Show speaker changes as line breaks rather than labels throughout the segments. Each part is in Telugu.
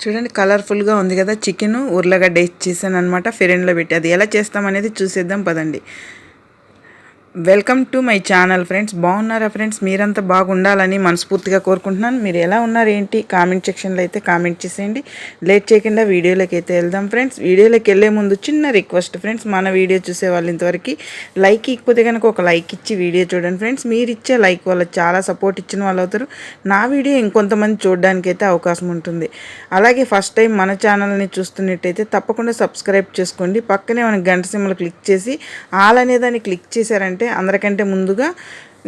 చూడండి కలర్ఫుల్గా ఉంది కదా చికెన్ ఉర్లగడ్డ ఇచ్చేసాను అనమాట ఫిరెన్లో పెట్టి అది ఎలా చేస్తామనేది చూసేద్దాం పదండి. Welcome to my channel friends. బాగున్నారా ఫ్రెండ్స్? మీరంతా బాగుండాలని మనస్ఫూర్తిగా కోరుకుంటున్నాను. మీరు ఎలా ఉన్నారు ఏంటి? కామెంట్ సెక్షన్లో అయితే కామెంట్ చేసేయండి. లేట్ చేయకుండా వీడియోలోకి అయితే వెళ్దాం ఫ్రెండ్స్. వీడియోలోకి వెళ్ళే ముందు చిన్న రిక్వెస్ట్ ఫ్రెండ్స్. మన వీడియో చూసే వాళ్ళు ఇంతవరకు లైక్ ఇకపోతే కనుక ఒక లైక్ ఇచ్చి వీడియో చూడండి ఫ్రెండ్స్. మీరు ఇచ్చే లైక్ వల్ల చాలా సపోర్ట్ ఇచ్చిన వాళ్ళు అవుతారు. నా వీడియో ఇంకొంతమంది చూడడానికి అయితే అవకాశం ఉంటుంది. అలాగే ఫస్ట్ టైం మన ఛానల్ని చూస్తున్నట్టయితే తప్పకుండా సబ్స్క్రైబ్ చేసుకోండి. పక్కనే మన గంట సింబల్ క్లిక్ చేసి ఆల్ అనే దాన్ని క్లిక్ చేశారంటే అందరికంటే ముందుగా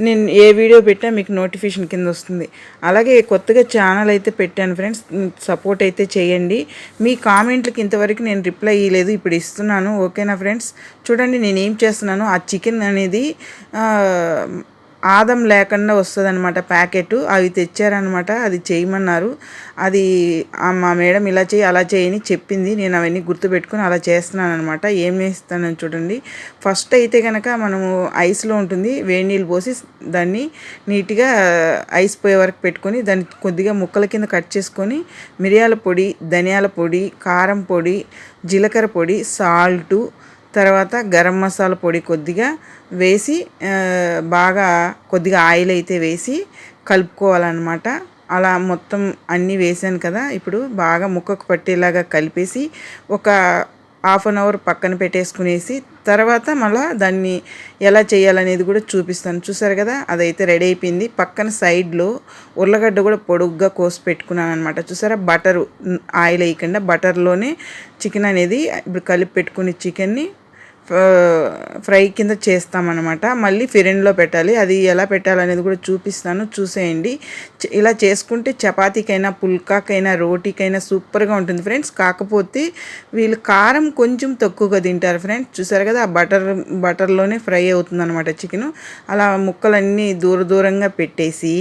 నేను ఏ వీడియో పెట్టా మీకు నోటిఫికేషన్ కింద వస్తుంది. అలాగే కొత్తగా ఛానల్ అయితే పెట్టాను ఫ్రెండ్స్ సపోర్ట్ అయితే చేయండి. మీ కామెంట్లకి ఇంతవరకు నేను రిప్లై ఇవ్వలేదు ఇప్పుడు ఇస్తున్నాను. ఓకేనా ఫ్రెండ్స్? చూడండి నేను ఏం చేస్తున్నాను ఆ చికెన్ అనేది ఆదం లేకుండా వస్తుంది అనమాట ప్యాకెట్. అవి తెచ్చారనమాట అది చేయమన్నారు. అది మా మేడం ఇలా చేయి అలా చేయని చెప్పింది. నేను అవన్నీ గుర్తుపెట్టుకుని అలా చేస్తున్నాను అనమాట ఏం చేస్తానని చూడండి. ఫస్ట్ అయితే కనుక మనము ఐస్లో ఉంటుంది వేడి నీళ్ళు పోసి దాన్ని నీట్గా ఐస్ పోయే వరకు పెట్టుకొని దాన్ని కొద్దిగా ముక్కల కింద కట్ చేసుకొని మిరియాల పొడి ధనియాల పొడి కారం పొడి జీలకర్ర పొడి సాల్టు తర్వాత గరం మసాలా పొడి కొద్దిగా వేసి బాగా కొద్దిగా ఆయిల్ అయితే వేసి కలుపుకోవాలన్నమాట. అలా మొత్తం అన్నీ వేసాను కదా ఇప్పుడు బాగా ముక్కకు పట్టేలాగా కలిపేసి ఒక హాఫ్ అన్ అవర్ పక్కన పెట్టేసుకునేసి తర్వాత మళ్ళీ దాన్ని ఎలా చేయాలనేది కూడా చూపిస్తాను. చూసారు కదా? అదైతే రెడీ అయిపోయింది. పక్కన సైడ్లో ఉర్లగడ్డ కూడా పొడుగ్గా కోసి పెట్టుకున్నాను అనమాట చూసారా? బటరు ఆయిల్ వేయకుండా బటర్లోనే చికెన్ అనేది ఇప్పుడు కలిపి పెట్టుకుని చికెన్ని ఫ్రై కింద చేస్తామన్నమాట. మళ్ళీ ఫిరెన్లో పెట్టాలి. అది ఎలా పెట్టాలనేది కూడా చూపిస్తాను. చూసేయండి. ఇలా చేసుకుంటే చపాతీకైనా పుల్కాకైనా రోటీకైనా సూపర్గా ఉంటుంది ఫ్రెండ్స్. కాకపోతే వీళ్ళు కారం కొంచెం తక్కువగా తింటారు ఫ్రెండ్స్. చూసారు కదా ఆ బటర్ బటర్లోనే ఫ్రై అవుతుంది అనమాట చికెన్. అలా ముక్కలన్నీ దూర దూరంగా పెట్టేసి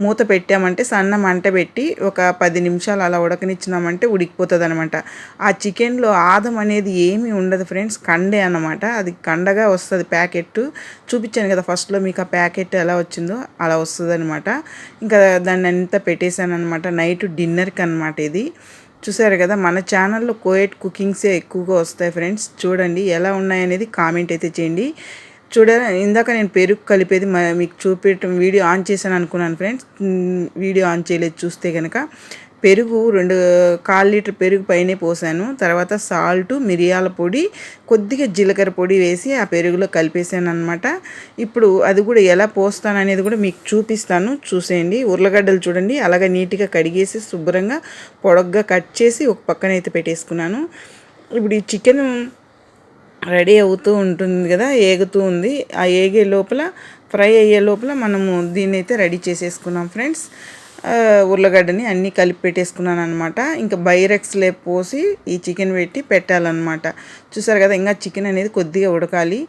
మూత పెట్టామంటే సన్న మంట పెట్టి ఒక పది నిమిషాలు అలా ఉడకనిచ్చినామంటే ఉడికిపోతుంది అనమాట ఆ చికెన్లో ఆదం అనేది ఏమీ ఉండదు ఫ్రెండ్స్. కండే అన్నమాట. అనమాట అది కండగా వస్తుంది ప్యాకెట్. చూపించాను కదా ఫస్ట్లో మీకు ఆ ప్యాకెట్ ఎలా వచ్చిందో అలా వస్తుంది అనమాట ఇంకా దాన్ని అంతా పెట్టేశాను అనమాట నైట్ డిన్నర్కి అనమాట ఇది. చూసారు కదా మన ఛానల్లో కోయట్ కుకింగ్సే ఎక్కువగా వస్తాయి ఫ్రెండ్స్. చూడండి ఎలా ఉన్నాయనేది కామెంట్ అయితే చేయండి. చూడ ఇందాక నేను పెరుగు కలిపేది మీకు చూపించడం వీడియో ఆన్ చేశాను అనుకున్నాను ఫ్రెండ్స్ వీడియో ఆన్ చేయలేదు చూస్తే కనుక పెరుగు రెండు కాల్ లీటర్ పెరుగు పైనే పోసాను. తర్వాత సాల్ట్ మిరియాల పొడి కొద్దిగా జీలకర్ర పొడి వేసి ఆ పెరుగులో కలిపేసాను అనమాట ఇప్పుడు అది కూడా ఎలా పోస్తాను అనేది కూడా మీకు చూపిస్తాను. చూసేయండి. ఉర్లగడ్డలు చూడండి. అలాగే నీట్గా కడిగేసి శుభ్రంగా పొడగ్గా కట్ చేసి ఒక పక్కన అయితే పెట్టేసుకున్నాను. ఇప్పుడు ఈ చికెన్ రెడీ అవుతూ ఉంటుంది కదా ఏగుతూ ఉంది. ఆ ఏగే లోపల ఫ్రై అయ్యే లోపల మనము దీన్ని అయితే రెడీ చేసేసుకున్నాం ఫ్రెండ్స్. ఉర్లగడ్డని అన్నీ కలిపి పెట్టేసుకున్నాను అనమాట ఇంకా బైరెక్స్ లేపు పోసి ఈ చికెన్ పెట్టి పెట్టాలన్నమాట. చూసారు కదా ఇంకా చికెన్ అనేది కొద్దిగా ఉడకాలి.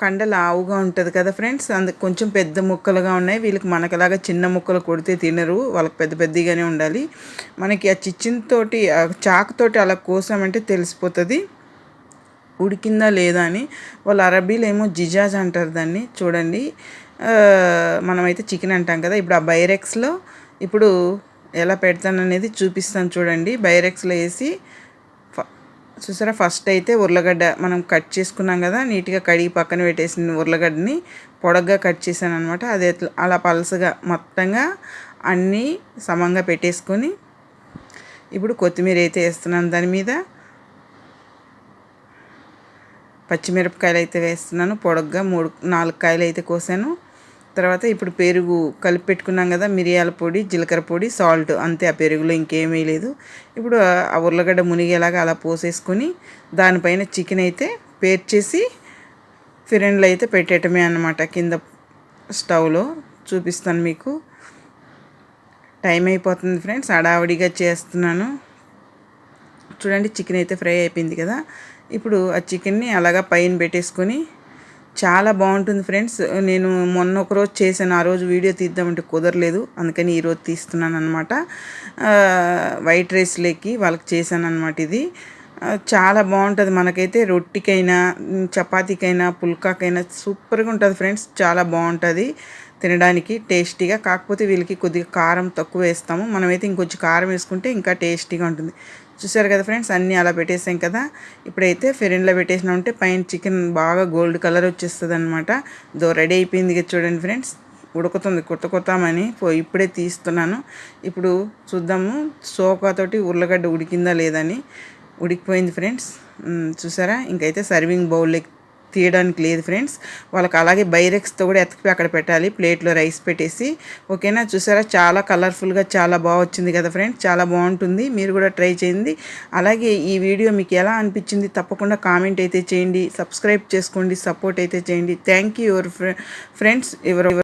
కండ లావుగా ఉంటుంది కదా ఫ్రెండ్స్ అందుకు కొంచెం పెద్ద ముక్కలుగా ఉన్నాయి. వీళ్ళకి మనకలాగా చిన్న ముక్కలు కొడితే తినరు వాళ్ళకి పెద్ద పెద్దగానే ఉండాలి. మనకి ఆ చిచ్చిన్తోటి చాకుతోటి అలా కోసామంటే తెలిసిపోతుంది. ఉడికిందా లేదా అని. వాళ్ళు అరబీలు ఏమో జిజాజ్ అంటారు దాన్ని చూడండి. మనమైతే చికెన్ అంటాం కదా. ఇప్పుడు ఆ బైరెక్స్లో ఇప్పుడు ఎలా పెడతాను అనేది చూపిస్తాను చూడండి. బైరెక్స్లో వేసి చూసారా? ఫస్ట్ అయితే ఉర్లగడ్డ మనం కట్ చేసుకున్నాం కదా. నీట్గా కడిగి పక్కన పెట్టేసిన ఉర్లగడ్డని పొడగ్గా కట్ చేశాను అనమాట అదే అలా పలసగా మొత్తంగా అన్నీ సమంగా పెట్టేసుకొని ఇప్పుడు కొత్తిమీర అయితే వేస్తున్నాను దాని మీద. పచ్చిమిరపకాయలు అయితే వేస్తున్నాను. పొడగ్గా మూడు నాలుగు కాయలు అయితే కోసాను. తర్వాత ఇప్పుడు పెరుగు కలిపి పెట్టుకున్నాం కదా మిరియాల పొడి జీలకర్ర పొడి సాల్ట్ అంతే ఆ పెరుగులో ఇంకేమీ లేదు. ఇప్పుడు ఆ ఉర్లగడ్డ మునిగేలాగా అలా పోసేసుకొని దానిపైన చికెన్ అయితే పేర్చేసి ఫిరెండ్లో అయితే పెట్టేయటమే అన్నమాట కింద స్టవ్లో. చూపిస్తాను మీకు. టైం అయిపోతుంది ఫ్రెండ్స్ అడావిడిగా చేస్తున్నాను. చూడండి చికెన్ అయితే ఫ్రై అయిపోయింది కదా. ఇప్పుడు ఆ చికెన్ని అలాగా పైన పెట్టేసుకొని చాలా బాగుంటుంది ఫ్రెండ్స్. నేను మొన్న ఒక రోజు చేశాను. ఆ రోజు వీడియో తీద్దామంటే కుదరలేదు. అందుకని ఈరోజు తీస్తున్నాను అనమాట వైట్ రైస్లోకి వాళ్ళకి చేశాను అనమాట ఇది. చాలా బాగుంటుంది మనకైతే. రొట్టికైనా చపాతీకైనా పుల్కాకైనా సూపర్గా ఉంటుంది ఫ్రెండ్స్. చాలా బాగుంటుంది తినడానికి టేస్టీగా. కాకపోతే వీళ్ళకి కొద్దిగా కారం తక్కువ వేస్తాము. మనమైతే ఇంకొంచెం కారం వేసుకుంటే ఇంకా టేస్టీగా ఉంటుంది. చూసారు కదా ఫ్రెండ్స్ అన్నీ అలా పెట్టేసాం కదా. ఇప్పుడైతే ఫెరిన్లో పెట్టేసినామంటే పైన చికెన్ బాగా గోల్డ్ కలర్ వచ్చేస్తుంది అనమాట దో రెడీ అయిపోయింది కదా చూడండి ఫ్రెండ్స్. ఉడుకుతుంది కొత్త కొత్తమని పో ఇప్పుడే తీస్తున్నాను. ఇప్పుడు చూద్దాము సోకాతోటి ఉర్లగడ్డ ఉడికిందా లేదని ఉడికిపోయింది ఫ్రెండ్స్. చూసారా? ఇంకైతే సర్వింగ్ బౌల్లోకి తీయడానికి లేదు ఫ్రెండ్స్. వాళ్ళకి అలాగే బైరెక్స్తో కూడా ఎతకి అక్కడ పెట్టాలి. ప్లేట్లో రైస్ పెట్టేసి. ఓకేనా? చూసారా? చాలా కలర్ఫుల్గా చాలా బాగా వచ్చింది కదా ఫ్రెండ్స్. చాలా బాగుంటుంది. మీరు కూడా ట్రై చేయండి. అలాగే ఈ వీడియో మీకు ఎలా అనిపించింది తప్పకుండా కామెంట్ అయితే చేయండి. సబ్స్క్రైబ్ చేసుకోండి. సపోర్ట్ అయితే చేయండి. థ్యాంక్ యూ యువర్ ఫ్రెండ్స్ ఎవరు